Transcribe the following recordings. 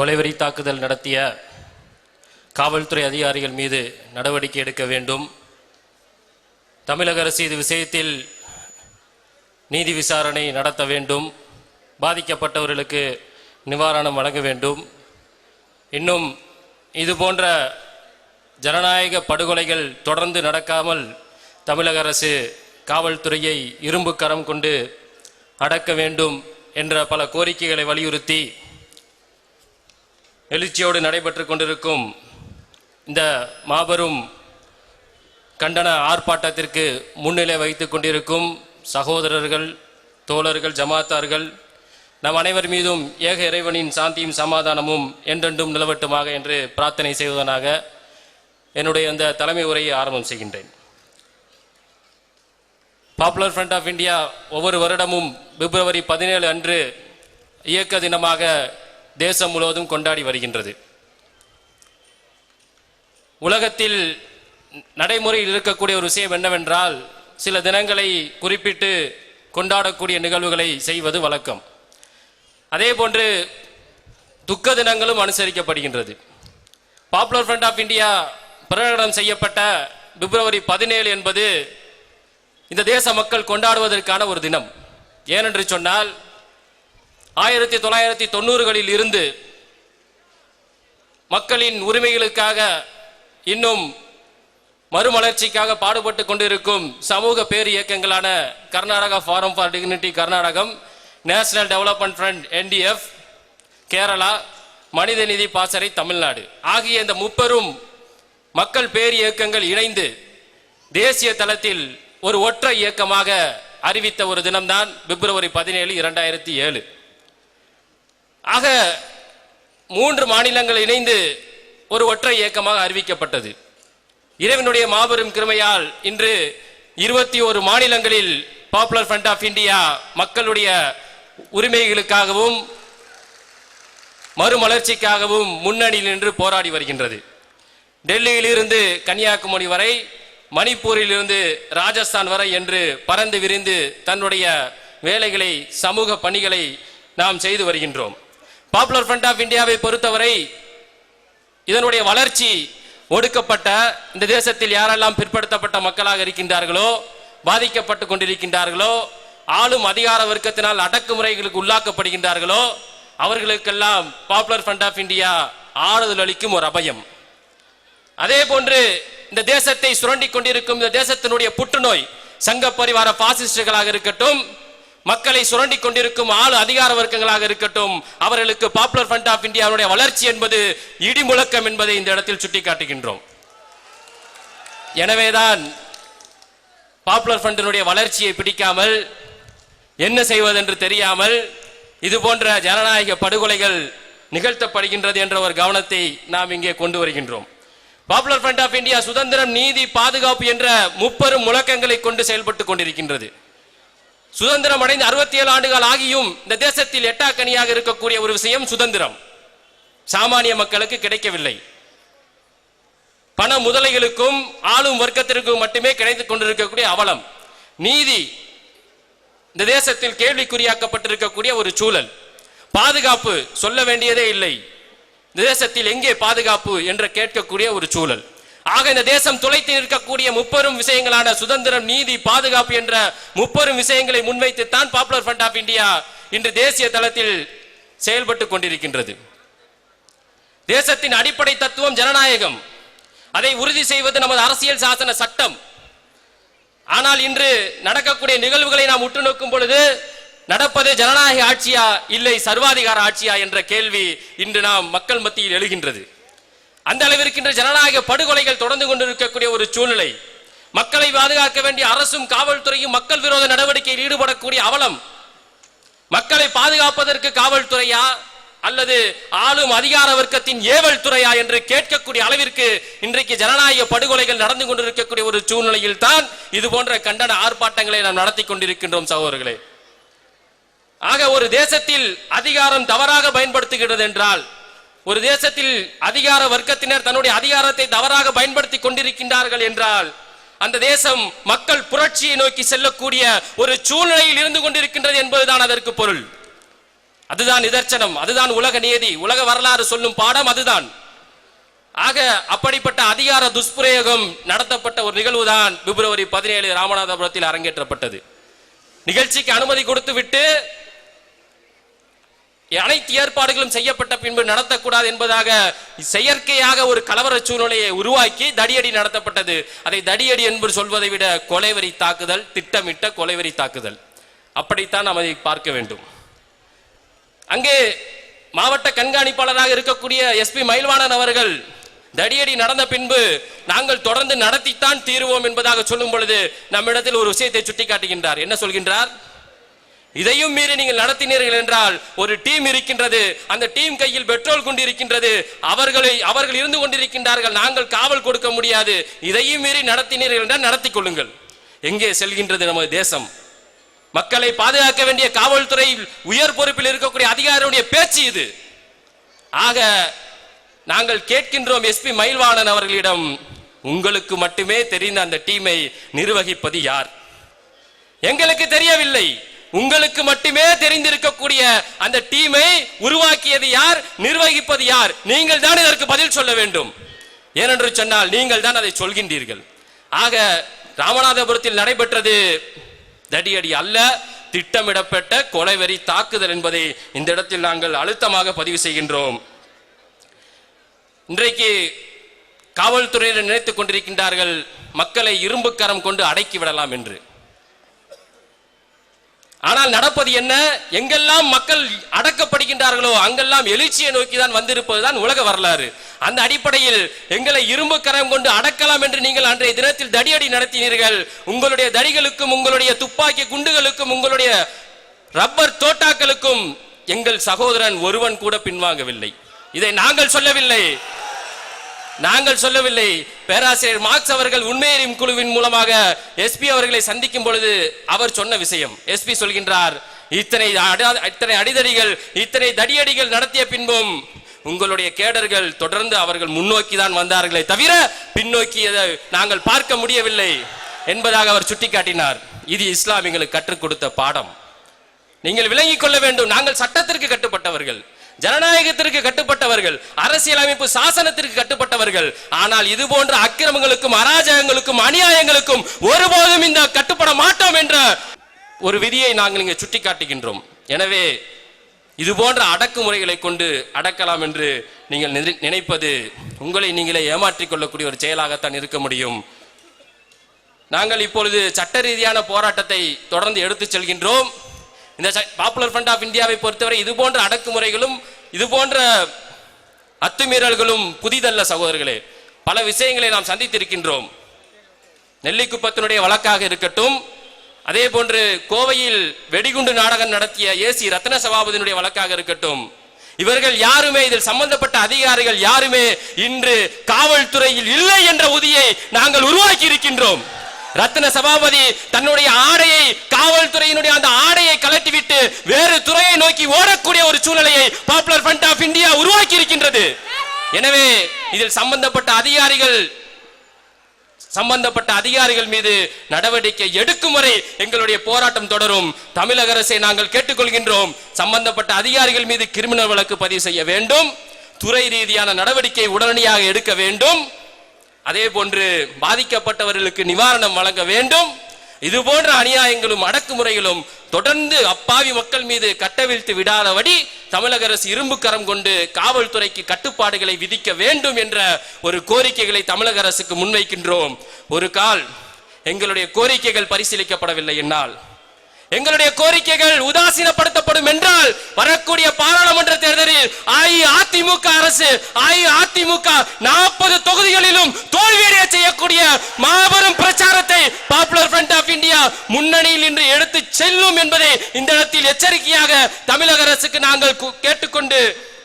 கொலைவெறி தாக்குதல் நடத்திய காவல்துறை அதிகாரிகள் மீது நடவடிக்கை எடுக்க வேண்டும். தமிழக அரசு இது விஷயத்தில் நீதி விசாரணை நடத்த வேண்டும். பாதிக்கப்பட்டவர்களுக்கு நிவாரணம் வழங்க வேண்டும். இன்னும் இது போன்ற ஜனநாயக படுகொலைகள் தொடர்ந்து நடக்காமல் தமிழக அரசு காவல்துறையை இரும்பு கரம் கொண்டு அடக்க வேண்டும் என்ற பல கோரிக்கைகளை வலியுறுத்தி எழுச்சியோடு நடைபெற்று கொண்டிருக்கும் இந்த மாபெரும் கண்டன ஆர்ப்பாட்டத்திற்கு முன்னிலை வைத்து கொண்டிருக்கும் சகோதரர்கள் தோழர்கள் ஜமாத்தார்கள் நம் அனைவர் மீதும் ஏக இறைவனின் சாந்தியும் சமாதானமும் என்றென்றும் நிலவட்டுமாக என்று பிரார்த்தனை செய்வதனாக என்னுடைய இந்த தலைமை உரையை ஆரம்பம் செய்கின்றேன். பாப்புலர் ஃப்ரண்ட் ஆஃப் இந்தியா ஒவ்வொரு வருடமும் பிப்ரவரி பதினேழு அன்று இயக்க தினமாக தேசம் முழுவதும் கொண்டாடி வருகின்றது. உலகத்தில் நடைமுறையில் இருக்கக்கூடிய ஒரு விஷயம் என்னவென்றால் சில தினங்களை குறிப்பிட்டு கொண்டாடக்கூடிய நிகழ்வுகளை செய்வது வழக்கம். அதே போன்று துக்க தினங்களும் அனுசரிக்கப்படுகின்றது. பாப்புலர் ஃப்ரண்ட் ஆஃப் இந்தியா பிரகடனம் செய்யப்பட்ட பிப்ரவரி பதினேழு என்பது இந்த தேச மக்கள் கொண்டாடுவதற்கான ஒரு தினம். ஏனென்று சொன்னால் ஆயிரத்தி தொள்ளாயிரத்தி தொண்ணூறுகளில் இருந்து மக்களின் உரிமைகளுக்காக இன்னும் மறுமலர்ச்சிக்காக பாடுபட்டு கொண்டிருக்கும் சமூக பேர் இயக்கங்களான Karnataka forum for dignity Karnatakam national development front NDF Kerala Manitha Neethi Pasarai Tamil Nadu. ஆகிய இந்த முப்பெரும் மக்கள் பேர் இயக்கங்கள் இணைந்து தேசிய தளத்தில் ஒரு ஒற்றை இயக்கமாக அறிவித்த ஒரு தினம்தான் பிப்ரவரி பதினேழு இரண்டாயிரத்தி ஏழு. ஆக மூன்று மாநிலங்கள் இணைந்து ஒரு ஒற்றை இயக்கமாக அறிவிக்கப்பட்டது. இறைவனுடைய மாபெரும் கிருமையால் இன்று இருபத்தி ஒரு மாநிலங்களில் பாப்புலர் ஃப்ரண்ட் ஆஃப் இந்தியா மக்களுடைய உரிமைகளுக்காகவும் மறுமலர்ச்சிக்காகவும் முன்னணியில் நின்று போராடி வருகின்றது. டெல்லியிலிருந்து கன்னியாகுமரி வரை மணிப்பூரிலிருந்து ராஜஸ்தான் வரை என்று பறந்து விரிந்து தன்னுடைய வேலைகளை சமூக பணிகளை நாம் செய்து வருகின்றோம். பாப்புலர் ஃப்ரண்ட் ஆஃப் இந்தியாவை பொறுத்தவரை இதனுடைய வளர்ச்சி ஒடுக்கப்பட்ட இந்த தேசத்தில் யாரெல்லாம் பிற்படுத்தப்பட்ட மக்களாக இருக்கின்றார்களோ பாதிக்கப்பட்டு கொண்டிருக்கின்றார்களோ ஆளும் அதிகார வர்க்கத்தினால் அடக்குமுறைகளுக்கு உள்ளாக்கப்படுகின்றார்களோ அவர்களுக்கெல்லாம் பாப்புலர் ஃப்ரண்ட் ஆஃப் இந்தியா ஆறுதல் அளிக்கும் ஒரு அபயம். அதே போன்று இந்த தேசத்தை சுரண்டி கொண்டிருக்கும் இந்த தேசத்தினுடைய புற்றுநோய் சங்க பரிவார பாசிஸ்டுகளாக இருக்கட்டும் மக்களை சுரண்டி கொண்டிருக்கும் ஆளு அதிகார வர்க்கங்களாக இருக்கட்டும் அவர்களுக்கு பாப்புலர் ஃப்ரண்ட் ஆஃப் இந்தியாவுடைய வளர்ச்சி என்பது இடி முழக்கம் என்பதை இந்த இடத்தில் சுட்டிக்காட்டுகின்றோம். எனவேதான் பாப்புலர் ஃப்ரண்டினுடைய வளர்ச்சியை பிடிக்காமல் என்ன செய்வதென்று தெரியாமல் இது போன்ற ஜனநாயக படுகொலைகள் நிகழ்த்தப்படுகின்றது என்ற ஒரு கவனத்தை நாம் இங்கே கொண்டு வருகின்றோம். பாப்புலர் ஃப்ரண்ட் ஆஃப் இந்தியா சுதந்திரம் நீதி பாதுகாப்பு என்ற முப்பெரும் முழக்கங்களை கொண்டு செயல்பட்டு கொண்டிருக்கின்றது. சுதந்திரம் அடைந்து அறுபத்தி ஏழு ஆண்டுகள் ஆகியும் இந்த தேசத்தில் எட்டாக்கனியாக இருக்கக்கூடிய ஒரு விஷயம் சுதந்திரம். சாமானிய மக்களுக்கு கிடைக்கவில்லை. பண முதலைகளுக்கும் ஆளும் வர்க்கத்திற்கும் மட்டுமே கிடைத்துக் கொண்டிருக்கக்கூடிய அவலம். நீதி இந்த தேசத்தில் கேள்விக்குறியாக்கப்பட்டிருக்கக்கூடிய ஒரு சூழல். பாதுகாப்பு சொல்ல வேண்டியதே இல்லை. இந்த தேசத்தில் எங்கே பாதுகாப்பு என்று கேட்கக்கூடிய ஒரு சூழல். ஆக இந்த தேசம் துளைத்து நிற்கக்கூடிய முப்பெரும் விஷயங்களான சுதந்திரம் நீதி பாதுகாப்பு என்ற முப்பெரும் விஷயங்களை முன்வைத்து தான் பாப்புலர் ஃப்ரண்ட் ஆஃப் இந்தியா இன்று தேசிய தளத்தில் செயல்பட்டு கொண்டிருக்கின்றது. தேசத்தின் அடிப்படை தத்துவம் ஜனநாயகம். அதை உறுதி செய்வது நமது அரசியல் சாசன சட்டம். ஆனால் இன்று நடக்கக்கூடிய நிகழ்வுகளை நாம் உற்று நோக்கும் பொழுது நடப்பது ஜனநாயக ஆட்சியா இல்லை சர்வாதிகார ஆட்சியா என்ற கேள்வி இன்று நாம் மக்கள் மத்தியில் எழுகின்றது. அந்த அளவிற்கின்ற ஜனநாயக படுகொலைகள் தொடர்ந்து கொண்டிருக்கக்கூடிய ஒரு சூழ்நிலை. மக்களை பாதுகாக்க வேண்டிய அரசும் காவல்துறையும் மக்கள் விரோத நடவடிக்கையில் ஈடுபடக்கூடிய அவலம். மக்களை பாதுகாப்பதற்கு காவல்துறையா? அல்லது ஆளும் அதிகார வர்க்கத்தின் ஏவல் துறையா என்று கேட்கக்கூடிய அளவிற்கு இன்றைக்கு ஜனநாயக படுகொலைகள் நடந்து கொண்டிருக்கக்கூடிய ஒரு சூழ்நிலையில் தான் இது போன்ற கண்டன ஆர்ப்பாட்டங்களை நாம் நடத்தி கொண்டிருக்கின்றோம் சகோதரர்களே. ஆக ஒரு தேசத்தில் அதிகாரம் தவறாக பயன்படுத்துகிறது என்றால் ஒரு தேசத்தில் அதிகார வர்க்கத்தினர் தன்னுடைய அதிகாரத்தை தவறாக பயன்படுத்தி கொண்டிருக்கின்றார்கள் என்றால் அந்த தேசம் மக்கள் புரட்சியை நோக்கி செல்லக்கூடிய ஒரு சூழ்நிலையில் இருந்து கொண்டிருக்கின்றது என்பதுதான் அதற்கு பொருள். அதுதான் நிதர்சனம் அதுதான் உலக நியதி உலக வரலாறு சொல்லும் பாடம் அதுதான். ஆக அப்படிப்பட்ட அதிகார துஷ்பிரயோகம் நடத்தப்பட்ட ஒரு நிகழ்வு தான் பிப்ரவரி பதினேழு ராமநாதபுரத்தில் அரங்கேற்றப்பட்டது. நிகழ்ச்சிக்கு அனுமதி கொடுத்து விட்டு அனைத்து ஏற்பாடுகளும் செய்யப்பட்ட பின்பு நடத்தக்கூடாது என்பதாக செயற்கையாக ஒரு கலவர சூழ்நிலையை உருவாக்கி தடியடி நடத்தப்பட்டது. அதை தடியடி என்று சொல்வதை விட கொலைவரி தாக்குதல் திட்டமிட்ட கொலைவரி தாக்குதல். அப்படித்தான் நாம் அதை பார்க்க வேண்டும். அங்கே மாவட்ட கண்காணிப்பாளராக இருக்கக்கூடிய எஸ்பி மயில்வாணன் அவர்கள் தடியடி நடந்த பின்பு நாங்கள் தொடர்ந்து நடத்தித்தான் தீருவோம் என்பதாக சொல்லும் பொழுது நம்மிடத்தில் ஒரு விஷயத்தை சுட்டிக்காட்டுகின்றார். என்ன சொல்கின்றார்? இதையும் மீறி நீங்கள் நடத்தினீர்கள் என்றால் ஒரு டீம் இருக்கின்றது அந்த டீம் கையில் பெட்ரோல் கொண்டு இருக்கின்றது அவர்களை அவர்கள் இருந்து கொண்டிருக்கின்றார்கள் நாங்கள் காவல் கொடுக்க முடியாது. இதையும் மீறி நடத்தினீர்கள் என்றால் நடத்தி கொள்ளுங்கள். எங்கே செல்கின்றது நமது தேசம்? மக்களை பாதுகாக்க வேண்டிய காவல்துறை உயர் பொறுப்பில் இருக்கக்கூடிய அதிகாரியுடைய பேச்சு இது. ஆக நாங்கள் கேட்கின்றோம் எஸ்பி மயில்வாணன் அவர்களிடம் உங்களுக்கு மட்டுமே தெரிந்த அந்த டீமை நிர்வகிப்பது யார்? எங்களுக்கு தெரியவில்லை. உங்களுக்கு மட்டுமே தெரிந்திருக்கக்கூடிய அந்த டீமை உருவாக்கியது யார்? நிர்வகிப்பது யார்? நீங்கள் தான் இதற்கு பதில் சொல்ல வேண்டும். ஏனென்று சொன்னால் நீங்கள் தான் அதை சொல்கின்றீர்கள். ஆக ராமநாதபுரத்தில் நடைபெற்றது தடியடி அல்ல. திட்டமிடப்பட்ட கொலைவெறி தாக்குதல் என்பதை இந்த இடத்தில் நாங்கள் அழுத்தமாக பதிவு செய்கின்றோம். இன்றைக்கு காவல்துறையினர் நினைத்துக் கொண்டிருக்கின்றார்கள் மக்களை இரும்புக்கரம் கொண்டு அடக்கி விடலாம் என்று. ஆனால் நடப்பது என்ன? எங்கெல்லாம் மக்கள் அடக்கப்படுகின்றார்களோ அங்கெல்லாம் எழுச்சியை நோக்கி தான் வந்திருப்பதுதான் உலக வரலாறு. அந்த அடிப்படையில் எங்களை இரும்பு கரம் கொண்டு அடக்கலாம் என்று நீங்கள் அன்றைய தினத்தில் தடியடி நடத்தினீர்கள். உங்களுடைய தடிகளுக்கும் உங்களுடைய துப்பாக்கி குண்டுகளுக்கும் உங்களுடைய ரப்பர் தோட்டாக்களுக்கும் எங்கள் சகோதரன் ஒருவன் கூட பின்வாங்கவில்லை. இதை நாங்கள் சொல்லவில்லை. நாங்கள் சொல்லவில்லை. பேராசிரியர் மார்க்ஸ் அவர்கள் உண்மையறியும் குழுவின் மூலமாக எஸ்பி அவர்களை சந்திக்கும் பொழுது அவர் சொன்ன விஷயம். எஸ்பி சொல்கின்றார் இத்தனை இத்தனை அடிதடிகள் இத்தனை தடியடிகள் நடத்திய பின்பும் உங்களுடைய கேடர்கள் தொடர்ந்து அவர்கள் முன்னோக்கி தான் வந்தார்களே தவிர பின்னோக்கியதை நாங்கள் பார்க்க முடியவில்லை என்பதாக அவர் சுட்டிக்காட்டினார். இது இஸ்லாமியங்களுக்கு கற்றுக் கொடுத்த பாடம். நீங்கள் விளங்கிக் கொள்ள வேண்டும். நாங்கள் சட்டத்திற்கு கட்டுப்பட்டவர்கள். ஜனநாயகத்திற்கு கட்டுப்பட்டவர்கள் அரசியலமைப்பு சாசனத்திற்கு கட்டுப்பட்டவர்கள். ஆனால் இது போன்ற அக்கிரமங்களுக்கும் அராஜகங்களுக்கும் அநியாயங்களுக்கும் ஒருபோதும் இந்த கட்டுப்பட மாட்டோம் என்ற ஒரு விதியை நாங்கள் இங்கே சுட்டிக்காட்டுகின்றோம். எனவே இது போன்ற அடக்குமுறைகளை கொண்டு அடக்கலாம் என்று நீங்கள் நினை- நினைப்பது உங்களை நீங்களே ஏமாற்றிக் கொள்ளக்கூடிய ஒரு செயலாகத்தான் இருக்க முடியும். நாங்கள் இப்பொழுது சட்ட ரீதியான போராட்டத்தை தொடர்ந்து எடுத்துச் செல்கின்றோம். இந்த பாப்புலர் ஃப்ரண்ட் ஆஃப் இந்தியாவை பொறுத்தவரை இது போன்ற அடக்குமுறைகளும் இது போன்ற அத்துமீறல்களும் புதிதல்ல சகோதரர்களே. பல விஷயங்களை நாம் சந்தித்திருக்கின்றோம். நெல்லிக்குப்பத்தினுடைய வழக்காக இருக்கட்டும் அதே போன்று கோவையில் வெடிகுண்டு நாடகம் நடத்திய ஏசி ரத்ன சபாபதியினுடைய வழக்காக இருக்கட்டும் இவர்கள் யாருமே இதில் சம்பந்தப்பட்ட அதிகாரிகள் யாருமே இன்று காவல்துறையில் இல்லை என்ற உதியை நாங்கள் உருவாக்கி இருக்கின்றோம் ரத்ன சபாபதி தன்னுடைய ஆடையை காவல்துறையினுடைய அந்த ஆடையை கலட்டிவிட்டு வேறு துறையை நோக்கி ஓடக்கூடிய ஒரு சூழ்நிலையை பாப்புலர் ஃப்ரண்ட் ஆஃப் இந்தியா உருவாக்கி இருக்கின்றது. எனவே இதில் சம்பந்தப்பட்ட அதிகாரிகள் சம்பந்தப்பட்ட அதிகாரிகள் மீது நடவடிக்கை எடுக்கும் வரை எங்களுடைய போராட்டம் தொடரும். தமிழக அரசை நாங்கள் கேட்டுக்கொள்கின்றோம். சம்பந்தப்பட்ட அதிகாரிகள் மீது கிரிமினல் வழக்கு பதிவு செய்ய வேண்டும். துறை ரீதியான நடவடிக்கை உடனடியாக எடுக்க வேண்டும். அதே போன்று பாதிக்கப்பட்டவர்களுக்கு நிவாரணம் வழங்க வேண்டும். இது போன்ற அநியாயங்களும் அடக்குமுறைகளும் தொடர்ந்து அப்பாவி மக்கள் மீது கட்டவிழ்த்து விடாதபடி தமிழக அரசு இரும்பு கரம் கொண்டு காவல்துறைக்கு கட்டுப்பாடுகளை விதிக்க வேண்டும் என்ற ஒரு கோரிக்கைகளை தமிழக அரசுக்கு முன்வைக்கின்றோம். ஒரு கால் எங்களுடைய கோரிக்கைகள் பரிசீலிக்கப்படவில்லை என்னால். எங்களுடைய கோரிக்கைகள் உதாசீனப்படுத்தப்படும் என்றால் வரக்கூடிய பாராளுமன்ற தேர்தலில் அஇஅதிமுக அரசு அஇஅதிமுக நாற்பது தொகுதிகளிலும் தோல்வியடைய செய்யக்கூடிய மாபெரும் பிரச்சாரத்தை பாப்புலர் ஃப்ரண்ட் ஆஃப் இந்தியா முன்னணியில் இன்று எடுத்து செல்லும் என்பதை இந்த இடத்தில் எச்சரிக்கையாக தமிழக அரசுக்கு நாங்கள் கேட்டுக்கொண்டு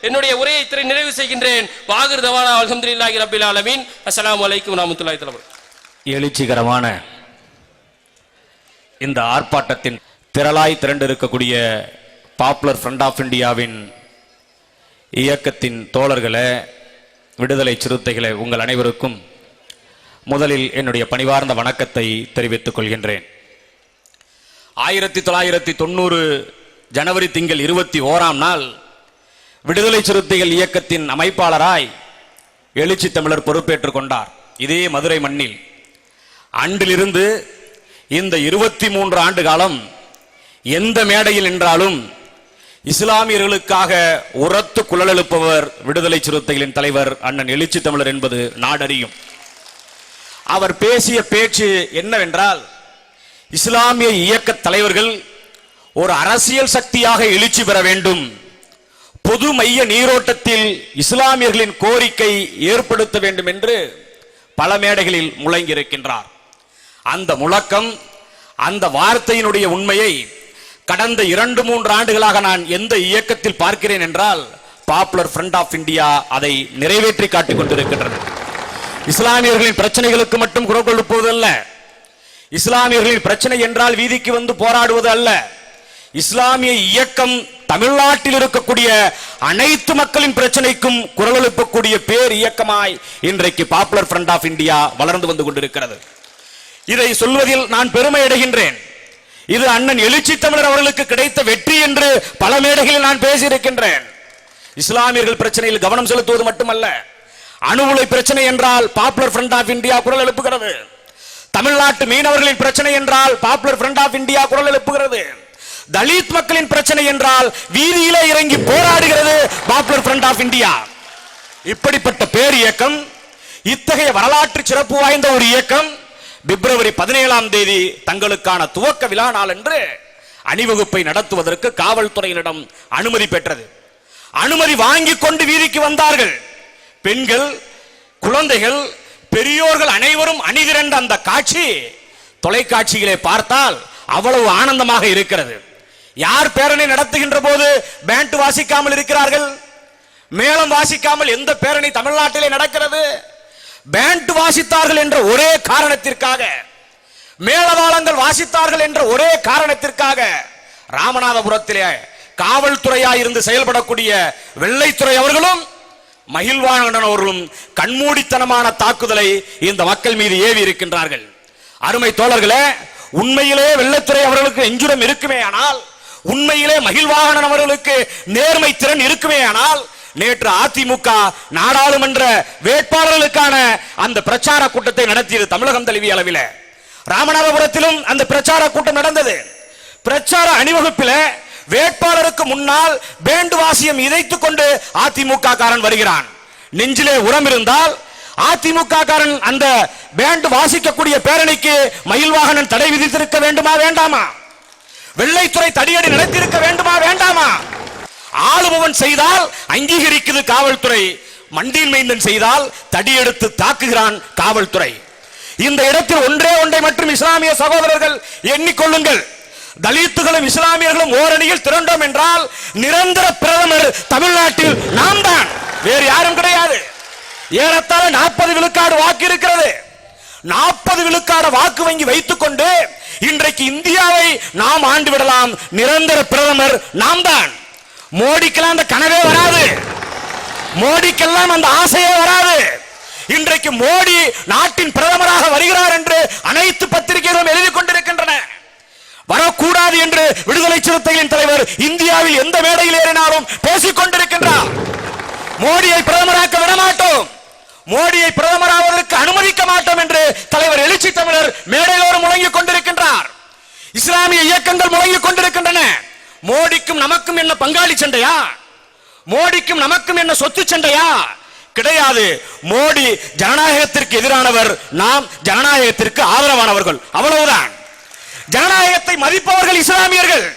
என்னுடைய உரையை திரை நிறைவு செய்கின்றேன். வாகுர் தவானா அல்ஹம்துலில்லாஹி ரபில் ஆலமீன். அஸ்லாம் வலைக்கும் வரஹ்மத்துல்லாஹி தஆலா எழுச்சிகரமான இந்த ஆர்ப்பாட்டத்தின் திரளாய் திரண்டிருக்கக்கூடிய பாப்புலர் ஃப்ரண்ட் ஆஃப் இந்தியாவின் இயக்கத்தின் தோழர்களே விடுதலை சிறுத்தைகளை உங்கள் அனைவருக்கும் முதலில் என்னுடைய பணிவார்ந்த வணக்கத்தை தெரிவித்துக் கொள்கின்றேன். ஆயிரத்தி தொள்ளாயிரத்தி தொண்ணூறு ஜனவரி திங்கள் இருபத்தி ஓராம் நாள் விடுதலை சிறுத்தைகள் இயக்கத்தின் அமைப்பாளராய் எழுச்சி தமிழர் பொறுப்பேற்றுக் கொண்டார். இதே மதுரை மண்ணில். அன்றிலிருந்து இந்த இருபத்தி மூன்று ஆண்டு காலம் எந்த மேடையில் நின்றாலும் இஸ்லாமியர்களுக்காக உரத்து குழல் எழுப்பவர் விடுதலை சிறுத்தைகளின் தலைவர் அண்ணன் எழுச்சி தமிழர் என்பது நாடறியும். அவர் பேசிய பேச்சு என்னவென்றால் இஸ்லாமிய இயக்க தலைவர்கள் ஒரு அரசியல் சக்தியாக எழுச்சி பெற வேண்டும். பொது மைய நீரோட்டத்தில் இஸ்லாமியர்களின் கோரிக்கை ஏற்படுத்த வேண்டும் என்று பல மேடைகளில் முழங்கியிருக்கின்றார். அந்த முழக்கம் அந்த வார்த்தையினுடைய உண்மையை கடந்த இரண்டு மூன்று ஆண்டுகளாக நான் எந்த இயக்கத்தில் பார்க்கிறேன் என்றால் பாப்புலர் ஃப்ரண்ட் ஆஃப் இந்தியா அதை நிறைவேற்றி காட்டிக் கொண்டிருக்கின்றது. இஸ்லாமியர்களின் பிரச்சனைகளுக்கு மட்டும் குரல் கொடுப்பதல்ல இஸ்லாமியர்களின் பிரச்சனை என்றால் வீதிக்கு வந்து போராடுவது அல்ல. இஸ்லாமிய இயக்கம் தமிழ்நாட்டில் இருக்கக்கூடிய அனைத்து மக்களின் பிரச்சனைக்கும் குரல் எழுப்பக்கூடிய பேர் இயக்கமாய் இன்றைக்கு பாப்புலர் ஃப்ரண்ட் ஆஃப் இந்தியா வளர்ந்து வந்து கொண்டிருக்கிறது. இதை சொல்வதில் நான் பெருமை அடைகின்றேன். இது அண்ணன் எழுச்சி தமிழர் அவர்களுக்கு கிடைத்த வெற்றி என்று பல மேடைகளில் நான் பேசியிருக்கின்றேன். இஸ்லாமியர்கள் பிரச்சனையில் கவனம் செலுத்துவது மட்டுமல்ல. அணு உலை பிரச்சனை என்றால் பாப்புலர் ஃப்ரண்ட் ஆஃப் இந்தியா குரல் எழுப்புகிறது. தமிழ்நாட்டு மீனவர்களின் பிரச்சனை என்றால் பாப்புலர் ஃப்ரண்ட் ஆஃப் இந்தியா குரல் எழுப்புகிறது. தலித் மக்களின் பிரச்சனை என்றால் வீதியிலே இறங்கி போராடுகிறது பாப்புலர் ஃப்ரண்ட் ஆஃப் இந்தியா இப்படிப்பட்ட பேர் இயக்கம் இத்தகைய வரலாற்று சிறப்பு வாய்ந்த ஒரு இயக்கம் பிப்ரவரி பதினேழாம் தேதி தங்களுக்கான துவக்க விழா நாள் என்று அணிவகுப்பை நடத்துவதற்கு காவல்துறையினரிடம் அனுமதி பெற்றது. அனுமதி வாங்கி கொண்டு வீதிக்கு வந்தார்கள். பெண்கள் குழந்தைகள் பெரியோர்கள் அனைவரும் அணிதிரண்ட அந்த காட்சி தொலைக்காட்சிகளை பார்த்தால் அவ்வளவு ஆனந்தமாக இருக்கிறது. யார் பேரணி நடத்துகின்ற போது பேண்ட் வாசிக்காமல் இருக்கிறார்கள்? மேளம் வாசிக்காமல் எந்த பேரணி தமிழ்நாட்டிலே நடக்கிறது? பேண்ட் வாசித்தார்கள் என்ற ஒரே காரணத்திற்காக மேலதாளங்கள் வாசித்தார்கள் என்ற ஒரே காரணத்திற்காக ராமநாதபுரத்திலே காவல்துறையாய் இருந்து செயல்படக்கூடிய வெள்ளைத்துறை அவர்களும் மகிழ்வாணன் அவர்களும் கண்மூடித்தனமான தாக்குதலை இந்த மக்கள் மீது ஏவி இருக்கின்றார்கள். அருமை தோழர்களே உண்மையிலே வெள்ளைத்துறை அவர்களுக்கு நெஞ்சுரம் இருக்குமே ஆனால் உண்மையிலே மகிழ்வாகனன் அவர்களுக்கு நேர்மை திறன் இருக்குமே ஆனால் நேற்று அதிமுக நாடாளுமன்ற வேட்பாளர்களுக்கான அந்த பிரச்சார கூட்டத்தை நடத்தியது தமிழகம் தழுவிய அளவில். ராமநாதபுரத்திலும் அந்த பிரச்சார கூட்டம் நடந்தது. பிரச்சார அணிவகுப்பில வேட்பாளருக்கு முன்னால் பேண்டு வாசியம் இதைத்துக் கொண்டு அதிமுக காரன் வருகிறான். நெஞ்சிலே உரம் இருந்தால் அதிமுக காரன் அந்த பேண்டு வாசிக்கக்கூடிய பேரணிக்கு மயில்வாகனன் தடை விதித்திருக்க வேண்டுமா வேண்டாமா? வெள்ளைத்துறை தடியடி நடத்தியிருக்க வேண்டுமா வேண்டாமா? ஆளுபவன் செய்தால் அங்கீகரிக்குது காவல்துறை. மண்டியின் மைந்தன் செய்தால் தடியெடுத்து தாக்குகிறான் காவல்துறை. இந்த இடத்தில் ஒன்றே ஒன்றை மற்றும் இஸ்லாமிய சகோதரர்கள் எண்ணிக்கொள்ளுங்கள். தலித்துகளும் இஸ்லாமியர்களும் ஓரணியில் திரண்டோம் என்றால் நிரந்தர பிரதமர் தமிழ்நாட்டில் நாம் தான். வேறு யாரும் கிடையாது. ஏறத்தாழ நாற்பது விழுக்காடு வாக்கு இருக்கிறது. நாற்பது விழுக்காடு வாக்கு வங்கி வைத்துக் கொண்டு இன்றைக்கு இந்தியாவை நாம் ஆண்டு விடலாம். நிரந்தர பிரதமர் நாம் தான். மோடிக்கெல்லாம் அந்த கனவே வராது. மோடிக்கெல்லாம் அந்த ஆசையே வராது. இன்றைக்கு மோடி நாட்டின் பிரதமராக வருகிறார் என்று அனைத்து பத்திரிகைகளும் எழுதி கொண்டிருக்கின்றன. வரக்கூடாது என்று விடுதலை சிறுத்தைகளின் தலைவர் இந்தியாவில் எந்த மேடையில் ஏறினாலும் பேசிக் கொண்டிருக்கின்றார். மோடியை பிரதமராக்க விடமாட்டோம். மோடியை பிரதமராவதற்கு அனுமதிக்க மாட்டோம் என்று தலைவர் எழுச்சி தமிழர் மேடையோடு முழங்கிக் கொண்டிருக்கின்றார். இஸ்லாமிய இயக்கங்கள் முழங்கிக் கொண்டிருக்கின்றன. மோடிக்கும் நமக்கும் என்ன பங்காளி சண்டையா? மோடிக்கும் நமக்கும் என்ன சொத்து சண்டையா? கிடையாது. மோடி ஜனநாயகத்திற்கு எதிரானவர். நாம் ஜனநாயகத்திற்கு ஆதரவானவர்கள். அவ்வளவுதான். ஜனநாயகத்தை மதிப்பவர்கள் இஸ்லாமியர்கள்.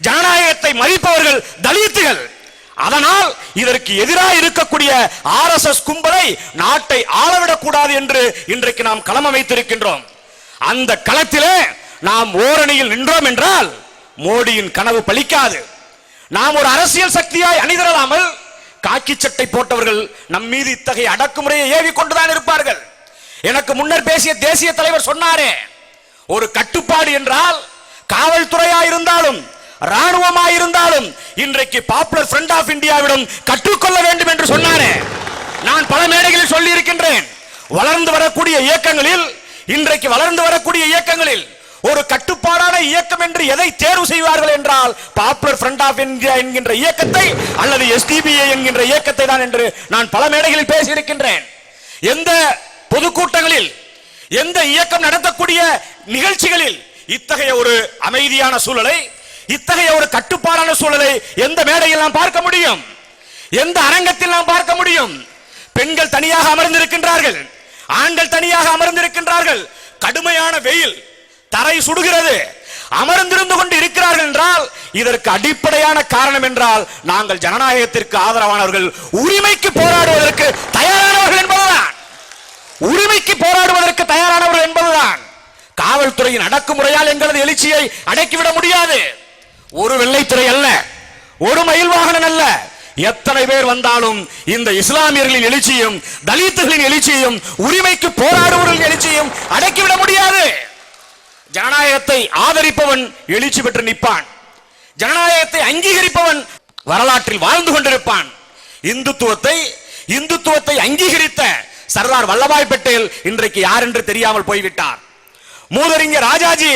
ஜனநாயகத்தை மதிப்பவர்கள் தலித்துகள். அதனால் இதற்கு எதிராக இருக்கக்கூடிய ஆர் எஸ் எஸ் கும்பலை நாட்டை ஆளவிடக் கூடாது என்று இன்றைக்கு நாம் களம் அமைத்திருக்கின்றோம். அந்த களத்திலே நாம் ஓரணியில் நின்றோம் என்றால் மோடியின் கனவு பலிக்காது நாம் ஒரு அரசியல் சக்தியாய் அணிதிரளாமல் காக்கி சட்டை போட்டவர்கள் நம் மீது இத்தகைய அடக்குமுறையை ஏவி கொண்டுதான் இருப்பார்கள். எனக்கு முன்னர் பேசிய தேசிய தலைவர் சொன்னாரே ஒரு கட்டுப்பாடு என்றால் காவல்துறையா இருந்தாலும் ராணுவமா இருந்தாலும் இன்றைக்கு பாப்புலர் ஃப்ரண்ட் ஆஃப் இந்தியாவிடம் கற்றுக்கொள்ள வேண்டும் என்று சொன்னாரே. நான் பல மேடைகளில் சொல்லி இருக்கின்றேன் வளர்ந்து வரக்கூடிய இயக்கங்களில் இன்றைக்கு வளர்ந்து வரக்கூடிய இயக்கங்களில் ஒரு கட்டுப்பாடான இயக்கம் என்று எதை தேர்வு செய்வார்கள் என்றால் பாப்புலர் ஃப்ரண்ட் ஆஃப் இந்தியா என்கின்ற இயக்கத்தை அல்லது எஸ்டிபிஐ என்கின்ற இயக்கத்தை தான் என்று நான் பல மேடைகளில் பேசியிருக்கின்றேன். எந்த பொதுக்கூட்டங்களில் எந்த இயக்கம் நடத்தக்கூடிய நிகழ்ச்சிகளில் இத்தகைய ஒரு அமைதியான சூழலை இத்தகைய ஒரு கட்டுப்பாடான சூழலை எந்த மேடையில் நாம் பார்க்க முடியும்? எந்த அரங்கத்தில் நாம் பார்க்க முடியும்? பெண்கள் தனியாக அமர்ந்திருக்கின்றார்கள். ஆண்கள் தனியாக அமர்ந்திருக்கின்றார்கள். கடுமையான வெயில் தரை சுடுகிறது. அமர்ந்திருந்து கொண்டு இருக்கிறார்கள் என்றால் இதற்கு அடிப்படையான காரணம் என்றால் நாங்கள் ஜனநாயகத்திற்கு ஆதரவானவர்கள் உரிமைக்கு போராடுவதற்கு தயாரானவர்கள் என்பதுதான். உரிமைக்கு போராடுவதற்கு தயாரானவர்கள் என்பதுதான். காவல்துறையின் அடக்குமுறையால் எங்களது எழுச்சியை அடக்கிவிட முடியாது. ஒரு வெள்ளைத்துறை அல்ல ஒரு மயில் வாகனம் அல்ல. எத்தனை பேர் வந்தாலும் இந்த இஸ்லாமியர்களின் எழுச்சியும் தலித்துகளின் எழுச்சியும் உரிமைக்கு போராடுவர்களின் எழுச்சியும் அடக்கிவிட முடியாது. ஜனநாயகத்தை ஆதரிப்பவன் எழுச்சி பெற்று நிற்பான். ஜனநாயகத்தை அங்கீகரிப்பவன் வரலாற்றில் வாழ்ந்து கொண்டிருப்பான். இந்துத்துவத்தை இந்துத்துவத்தை அங்கீகரித்த சர்தார் வல்லபாய் பட்டேல் இன்றைக்கு யார் என்று தெரியாமல் போய்விட்டார். மூதறிஞர் ராஜாஜி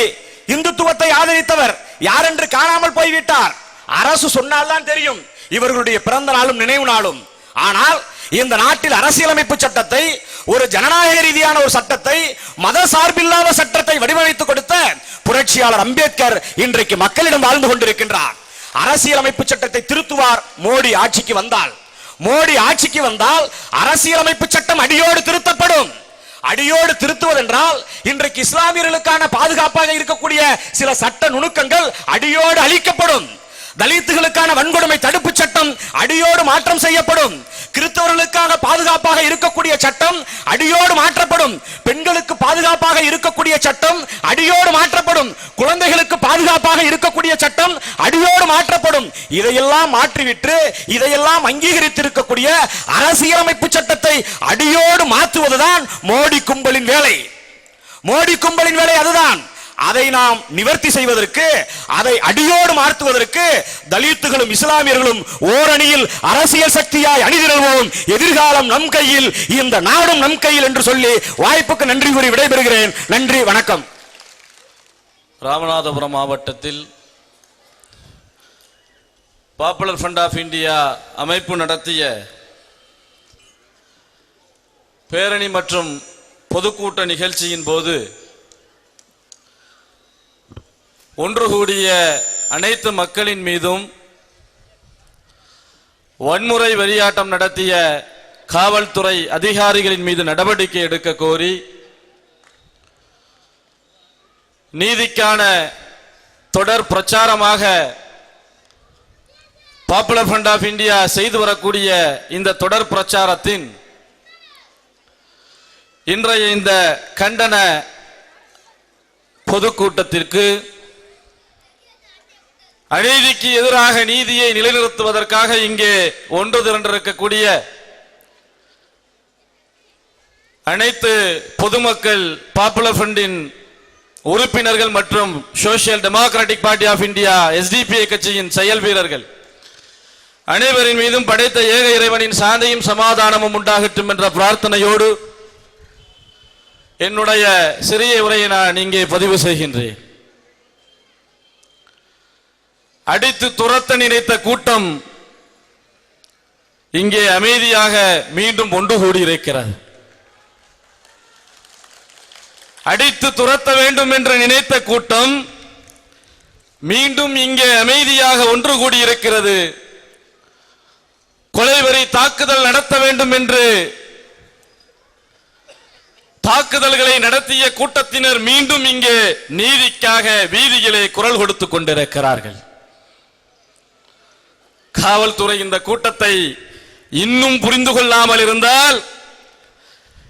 இந்துத்துவத்தை ஆதரித்தவர் யார் என்று காணாமல் போய்விட்டார். அரசு சொன்னால்தான் தெரியும் இவர்களுடைய பிறந்த நாளும் நினைவு நாளும். ஆனால் இந்த நாட்டில் அரசியலமைப்பு சட்டத்தை ஒரு ஜனநாயக ரீதியான ஒரு சட்டத்தை மத சார்பில்லாத சட்டத்தை வடிவமைத்து கொடுத்த புரட்சியாளர் அம்பேத்கர் இன்றைக்கு மக்களிடம் வாழ்ந்து கொண்டிருக்கின்றார். அரசியலமைப்பு சட்டத்தை திருத்துவார் மோடி ஆட்சிக்கு வந்தால். மோடி ஆட்சிக்கு வந்தால் அரசியலமைப்பு சட்டம் அடியோடு திருத்தப்படும். அடியோடு திருத்துவதென்றால் இன்றைக்கு இஸ்லாமியர்களுக்கான பாதுகாப்பாக இருக்கக்கூடிய சில சட்ட நுணுக்கங்கள் அடியோடு அளிக்கப்படும் தலித்துகளுக்கான வன்கொடுமை தடுப்பு சட்டம் அடியோடு மாற்றம் செய்யப்படும். கிறிஸ்தவர்களுக்காக பாதுகாப்பாக இருக்கக்கூடிய சட்டம் அடியோடு மாற்றப்படும். பெண்களுக்கு பாதுகாப்பாக இருக்கக்கூடிய சட்டம் அடியோடு மாற்றப்படும். குழந்தைகளுக்கு பாதுகாப்பாக இருக்கக்கூடிய சட்டம் அடியோடு மாற்றப்படும். இதையெல்லாம் மாற்றிவிட்டு இதையெல்லாம் அங்கீகரித்திருக்கக்கூடிய அரசியலமைப்பு சட்டத்தை அடியோடு மாற்றுவதுதான் மோடி கும்பலின் வேலை. மோடி கும்பலின் வேலை அதுதான். அதை நாம் நிவர்த்தி செய்வதற்கு அதை அடியோடு மாற்றுவதற்கு தலித்துகளும் இஸ்லாமியர்களும் ஓரணியில் அரசியல் சக்தியாய் அணிதிரள்வோம். எதிர்காலம் நம் கையில் இந்த நாடும் நம் கையில் என்று சொல்லி வாய்ப்புக்கு நன்றி கூறி விடைபெறுகிறேன். நன்றி வணக்கம். ராமநாதபுரம் மாவட்டத்தில் பாப்புலர் ஃபண்ட் ஆஃப் இந்தியா அமைப்பு நடத்திய பேரணி மற்றும் பொதுக்கூட்ட நிகழ்ச்சியின் போது ஒன்று கூடிய அனைத்து மக்களின் மீதும் வன்முறை வெறியாட்டம் நடத்திய காவல்துறை அதிகாரிகளின் மீது நடவடிக்கை எடுக்க கோரி நீதிக்கான தொடர் பிரச்சாரமாக பாப்புலர் ஃப்ரண்ட் ஆஃப் இந்தியா செய்து வரக்கூடிய இந்த தொடர் பிரச்சாரத்தின் இன்றைய இந்த கண்டன பொதுக்கூட்டத்திற்கு அநீதிக்கு எதிராக நீதியை நிலைநிறுத்துவதற்காக இங்கே ஒன்று திரண்டிருக்கக்கூடிய அனைத்து பொதுமக்கள் பாப்புலர் ஃப்ரண்டின் உறுப்பினர்கள் மற்றும் social democratic party of India SDPI கட்சியின் செயல் வீரர்கள். அனைவரின் மீதும் படைத்த ஏக இறைவனின் சாந்தியும் சமாதானமும் உண்டாகட்டும் என்ற பிரார்த்தனையோடு என்னுடைய சிறிய உரையை நான் இங்கே பதிவு செய்கின்றேன். அடித்து துரத்த நினைத்த கூட்டம் இங்கே அமைதியாக மீண்டும் ஒன்று கூடியிருக்கிறது அடித்து துரத்த வேண்டும் என்று நினைத்த கூட்டம் மீண்டும் இங்கே அமைதியாக ஒன்று கூடியிருக்கிறது கொலைவரி தாக்குதல் நடத்த வேண்டும் என்று தாக்குதல்களை நடத்திய கூட்டத்தினர் மீண்டும் இங்கே நீதிக்காக வீதியிலே குரல் கொடுத்துக் கொண்டிருக்கிறார்கள். காவல்துறை இந்த கூட்டத்தை இன்னும் புரிந்து கொள்ளாமல் இருந்தால்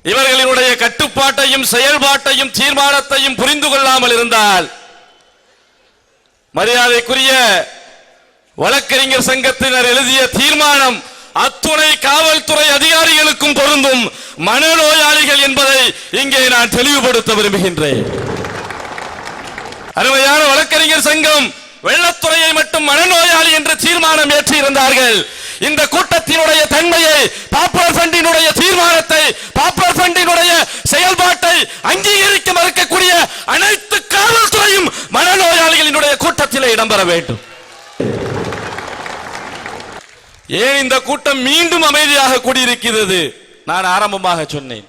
இவர்களினுடைய கட்டுப்பாட்டையும் செயல்பாட்டையும் தீர்மானத்தையும் புரிந்து கொள்ளாமல் இருந்தால் மரியாதைக்குரிய வழக்கறிஞர் சங்கத்தினர் எழுதிய தீர்மானம் அத்துணை காவல்துறை அதிகாரிகளுக்கும் பொருந்தும் மனநோயாளிகள் என்பதை இங்கே நான் தெளிவுபடுத்த விரும்புகின்றேன். அருமையான வழக்கறிஞர் சங்கம் வெள்ளத்துறையை மட்டும் மனநோயாளி என்று தீர்மானம் ஏற்றியிருந்தார்கள். இந்த கூட்டத்தினுடைய தன்மையை பாப்புலர் ஃபண்டினுடைய தீர்மானத்தை பாப்புலர் ஃபண்டினுடைய செயல்பாட்டை அங்கீகரிக்க மறுக்கக்கூடிய அனைத்து காவல்துறையும் மனநோயாளிகளினுடைய கூட்டத்திலே இடம்பெற வேண்டும். ஏன் இந்த கூட்டம் மீண்டும் அமைதியாக கூடியிருக்கிறது? நான் ஆரம்பமாக சொன்னேன்.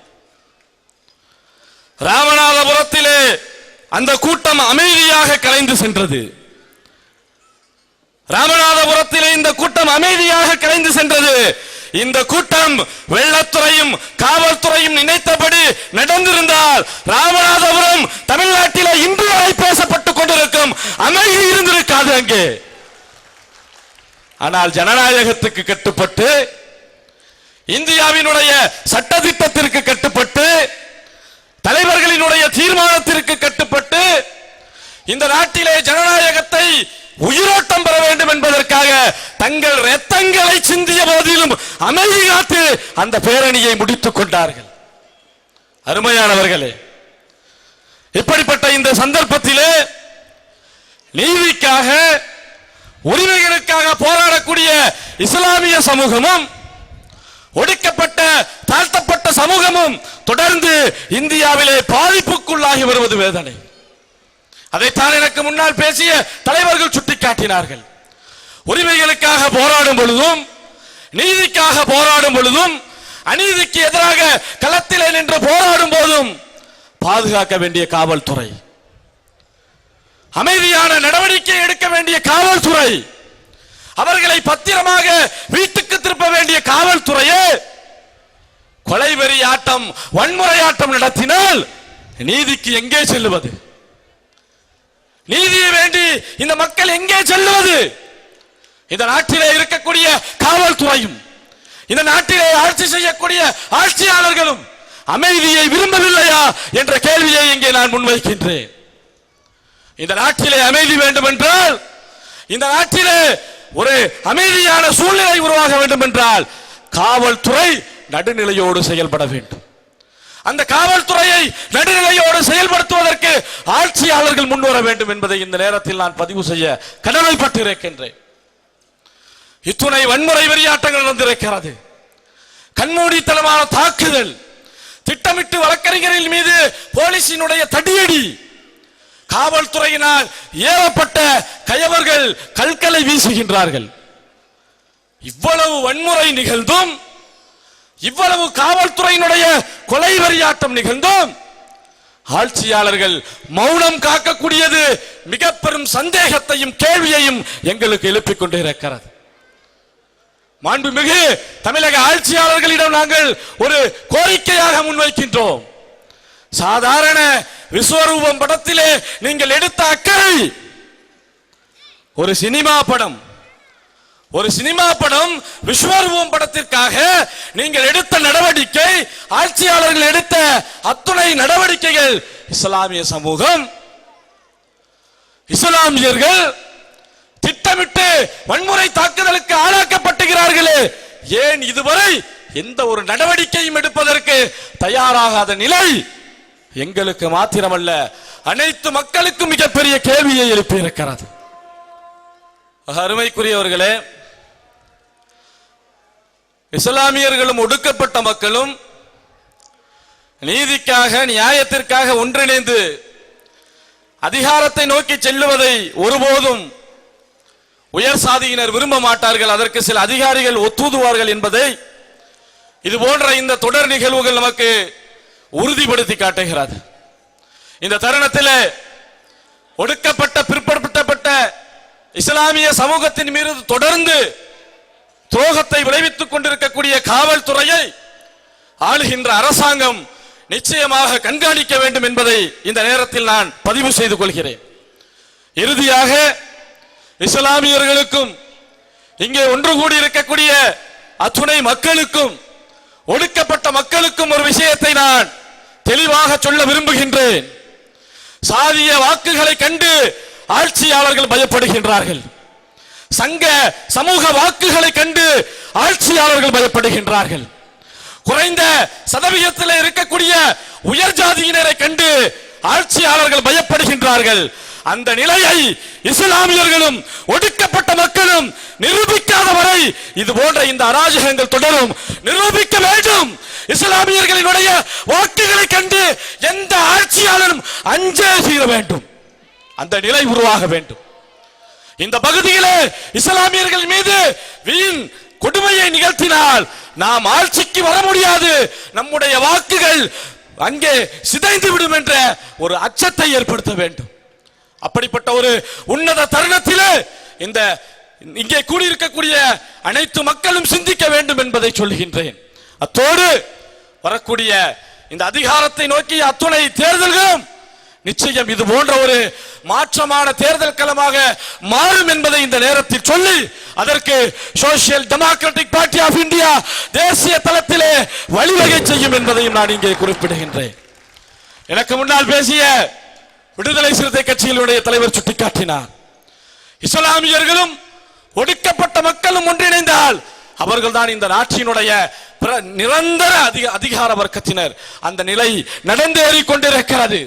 ராமநாதபுரத்திலே அந்த கூட்டம் அமைதியாக கலைந்து சென்றது. ராமநாதபுரத்திலே இந்த கூட்டம் அமைதியாக கலைந்து சென்றது. இந்த கூட்டம் வெள்ளத்துறையும் காவல்துறையும் நினைத்தபடி நடந்திருந்தால் ராமநாதபுரம் தமிழ்நாட்டில இன்று வரை பேசப்பட்டுக் கொண்டிருக்கும் அமைதி இருந்திருக்காது அங்கே. ஆனால் ஜனநாயகத்துக்கு கட்டுப்பட்டு இந்தியாவினுடைய சட்டதிட்டத்திற்கு கட்டுப்பட்டு தலைவர்களினுடைய தீர்மானத்திற்கு கட்டுப்பட்டு இந்த நாட்டிலே ஜனநாயகத்தை உயிரோட்டம் பெற வேண்டும் என்பதற்காக தங்கள் ரத்தங்களை சிந்திய போதிலும் அமைதி காத்து அந்த பேரணியை முடித்துக் கொண்டார்கள். அருமையானவர்களே இப்படிப்பட்ட இந்த சந்தர்ப்பத்திலே நீதிக்காக உரிமைகளுக்காக போராடக்கூடிய இஸ்லாமிய சமூகமும் ஒடுக்கப்பட்ட தாழ்த்தப்பட்ட சமூகமும் தொடர்ந்து இந்தியாவிலே பாதிப்புக்குள்ளாகி வருவது வேதனை. அதைத்தான் எனக்கு முன்னால் பேசிய தலைவர்கள் சுட்டிக்காட்டினார்கள். உரிமைகளுக்காக போராடும் பொழுதும் நீதிக்காக போராடும் பொழுதும் அநீதிக்கு எதிராக களத்திலே நின்று போராடும் போதும் பாதுகாக்க வேண்டிய காவல்துறை. அமைதியான நடவடிக்கை எடுக்க வேண்டிய காவல்துறை. அவர்களை பத்திரமாக வீட்டுக்கு திருப்ப வேண்டிய காவல்துறையே கொலைவெறி ஆட்டம் வன்முறை ஆட்டம் நடத்தினால் நீதிக்கு எங்கே செல்லுவது? நீதியை வேண்டி இந்த மக்கள் எங்கே செல்லுவது? இந்த நாட்டிலே இருக்கக்கூடிய காவல்துறையும் இந்த நாட்டிலே ஆட்சி செய்யக்கூடிய ஆட்சியாளர்களும் அமைதியை விரும்பவில்லையா என்ற கேள்வியை இங்கே நான் முன்வைக்கின்றேன். இந்த நாட்டிலே அமைதி வேண்டும் என்றால் இந்த நாட்டிலே ஒரு அமைதியான சூழ்நிலை உருவாக வேண்டும் என்றால் காவல்துறை நடுநிலையோடு செயல்பட வேண்டும். அந்த காவல்துறையை நடுநிலையோடு செயல்படுத்துவதற்கு ஆட்சியாளர்கள் முன்வர வேண்டும் என்பதை இந்த நேரத்தில் நான் பதிவு செய்ய கடமைப்பட்டு இருக்கின்றேன் இத்துணை வன்முறை வெறியாட்டங்கள் நடந்திருக்கிறது. கண்மூடித்தனமான தாக்குதல் திட்டமிட்டு வழக்கறிஞரின் மீது போலீசினுடைய தடியடி காவல்துறையினால் ஏவப்பட்ட கயவர்கள் கல்களை வீசுகின்றார்கள். இவ்வளவு வன்முறை நிகழ்ந்தும் இவ்வளவு காவல்துறையினுடைய கொலை வரியாட்டம் நிகழ்ந்தோம். ஆட்சியாளர்கள் மௌனம் காக்கக்கூடியது மிக பெரும் சந்தேகத்தையும் கேள்வியையும் எங்களுக்கு எழுப்பிக் கொண்டு இருக்கிறது. மாண்புமிகு தமிழக ஆட்சியாளர்களிடம் நாங்கள் ஒரு கோரிக்கையாக முன்வைக்கின்றோம். சாதாரண விஸ்வரூபம் படத்திலே நீங்கள் எடுத்த அக்கறை ஒரு சினிமா படம் ஒரு சினிமா படம் விஸ்வரூபம் படத்திற்காக நீங்கள் எடுத்த நடவடிக்கை ஆட்சியாளர்கள் எடுத்த அத்துணை நடவடிக்கைகள். இஸ்லாமிய சமூகம் இஸ்லாமியர்கள் திட்டமிட்டு வன்முறை தாக்குதலுக்கு ஆளாக்கப்பட்டுகிறார்களே. ஏன் இதுவரை எந்த ஒரு நடவடிக்கையும் எடுப்பதற்கு தயாராகாத நிலை? எங்களுக்கு மாத்திரமல்ல அனைத்து மக்களுக்கும் மிகப்பெரிய கேள்வியை எழுப்பியிருக்கிறது. அருமைக்குரியவர்களே இஸ்லாமியர்களும் ஒடுக்கப்பட்ட மக்களும் நீதிக்காக நியாயத்திற்காக ஒன்றிணைந்து அதிகாரத்தை நோக்கி செல்லுவதை ஒருபோதும் உயர் சாதியினர் விரும்ப மாட்டார்கள். அதற்கு சில அதிகாரிகள் ஒத்துதுவார்கள் என்பதை இது போன்ற இந்த தொடர் நிகழ்வுகள் நமக்கு உறுதிப்படுத்தி காட்டுகிறது. இந்த தருணத்தில் ஒடுக்கப்பட்ட பிற்ப இஸ்லாமிய சமூகத்தின் மீது தொடர்ந்து துரோகத்தை விளைவித்துக் கொண்டிருக்கக்கூடிய காவல்துறையை ஆளுகின்ற அரசாங்கம் நிச்சயமாக கண்காணிக்க வேண்டும் என்பதை இந்த நேரத்தில் நான் பதிவு செய்து கொள்கிறேன். இறுதியாக இஸ்லாமியர்களுக்கும் இங்கே ஒன்று கூடி இருக்கக்கூடிய அத்துணை மக்களுக்கும் ஒடுக்கப்பட்ட மக்களுக்கும் ஒரு விஷயத்தை நான் தெளிவாக சொல்ல விரும்புகின்றேன். சாதிய வாக்குகளை கண்டு ஆட்சியாளர்கள் பயப்படுகின்றார்கள். சங்க சமூக வாக்குகளை கண்டு ஆட்சியாளர்கள் பயப்படுகின்றார்கள். குறைந்த சதவிகிதத்தில் இருக்கக்கூடிய உயர் ஜாதியினரை கண்டு ஆட்சியாளர்கள் பயப்படுகின்றார்கள். அந்த நிலையை இஸ்லாமியர்களும் ஒடுக்கப்பட்ட மக்களும் நிரூபிக்காத வரை இது போன்ற இந்த அராஜகங்கள் தொடரும். நிரூபிக்க வேண்டும். இஸ்லாமியர்களினுடைய வாக்குகளை கண்டு எந்த ஆட்சியாளரும் அஞ்சே தீர வேண்டும். அந்த நிலை உருவாக வேண்டும். இந்த பகுதியிலே இஸ்லாமியர்கள் மீது வீண் கொடுமையை நிகழ்த்தினால் நாம் ஆட்சிக்கு வர முடியாது. நம்முடைய வாக்குகள் அங்கே சிதைந்து விடும் என்ற ஒரு அச்சத்தை ஏற்படுத்த வேண்டும். அப்படிப்பட்ட ஒரு உன்னத தருணத்திலே இந்த இங்கே கூடியிருக்கக்கூடிய அனைத்து மக்களும் சிந்திக்க வேண்டும் என்பதை சொல்கின்றேன் அத்தோடு வரக்கூடிய இந்த அதிகாரத்தை நோக்கிய அத்துணை தேர்தல்களும் நிச்சயம் இது போன்ற ஒரு மாற்றமான தேர்தல் களமாக மாறும் என்பதை இந்த நேரத்தில் சொல்லி அதற்கு social democratic party of India தேசிய தளத்திலே வழிவகை செய்யும் என்பதையும் நான் இங்கே குறிப்பிடுகின்றேன். எனக்கு முன்னால் பேசிய விடுதலை சிறுத்தை கட்சியினுடைய தலைவர் சுட்டிக்காட்டினார். இஸ்லாமியர்களும் ஒடுக்கப்பட்ட மக்களும் ஒன்றிணைந்தால் அவர்கள் தான் இந்த நாட்டினுடைய நிரந்தர அதிக அதிகார வர்க்கத்தினர். அந்த நிலை நடந்தேறி கொண்டிருக்கிறது.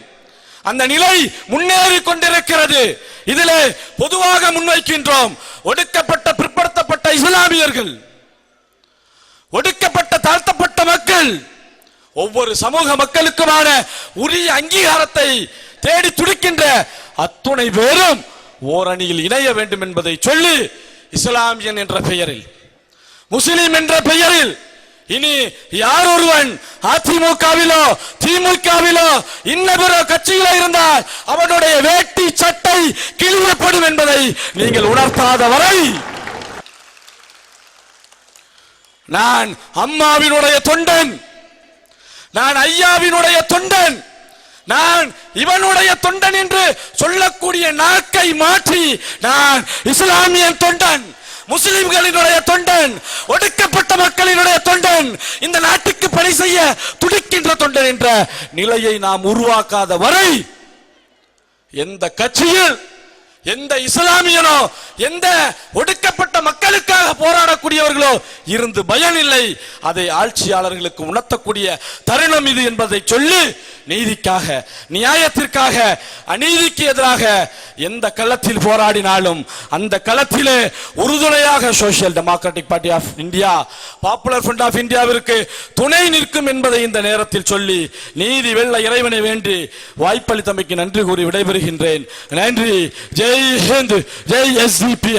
அந்த நிலை முன்னேறி கொண்டிருக்கிறது இதிலே பொதுவாக முன்வைக்கின்றோம். ஒடுக்கப்பட்ட பிற்படுத்தப்பட்ட இஸ்லாமியர்கள் ஒடுக்கப்பட்ட தாழ்த்தப்பட்ட மக்கள் ஒவ்வொரு சமூக மக்களுக்குமான உரிய அங்கீகாரத்தை தேடி துடிக்கின்ற அத்துணை பேரும் ஓரணியில் இணைய வேண்டும் என்பதை சொல்லி இஸ்லாமியன் என்ற பெயரில் முஸ்லிம் என்ற பெயரில் இனி யார் ஒருவன் அதிமுகவிலோ திமுகவிலோ இன்னபிற கட்சியிலோ இருந்தால் அவனுடைய வேட்டி சட்டை கிழியப்படும் என்பதை நீங்கள் உணர்த்தாத வரை நான் அம்மாவினுடைய தொண்டன் நான் ஐயாவினுடைய தொண்டன் நான் இவனுடைய தொண்டன் என்று சொல்லக்கூடிய நாக்கை மாற்றி நான் இஸ்லாமியன் தொண்டன். முஸ்லிம்களினுடைய தொண்டன் ஒடுக்கப்பட்ட மக்களினுடைய தொண்டன் இந்த நாட்டுக்கு பணி செய்ய துடிக்கின்ற தொண்டன் என்ற நிலையை நாம் உருவாக்காத வரை எந்த கட்சியில் எந்த இஸ்லாமியனோ எந்த ஒடுக்கப்பட்ட மக்களுக்காக போராடக்கூடியவர்களோ இருந்து பயன் இல்லை அதை ஆட்சியாளர்களுக்கு உணர்த்தக்கூடிய தருணம் இது என்பதை சொல்லி நீதிக்காக நியாயத்திற்காக அநீதிக்கு எதிராக எந்த களத்தில் போராடினாலும் அந்த களத்திலே உறுதுணையாக social democratic party of India popular front of இந்தியாவிற்கு துணை நிற்கும் என்பதை இந்த நேரத்தில் சொல்லி நீதி வெள்ள இறைவனை வேண்டி வாய்ப்பளித்தமைக்கு நன்றி கூறி விடைபெறுகின்றேன். நன்றி. ஜெய் ஹிந்த். ஜெய் equipe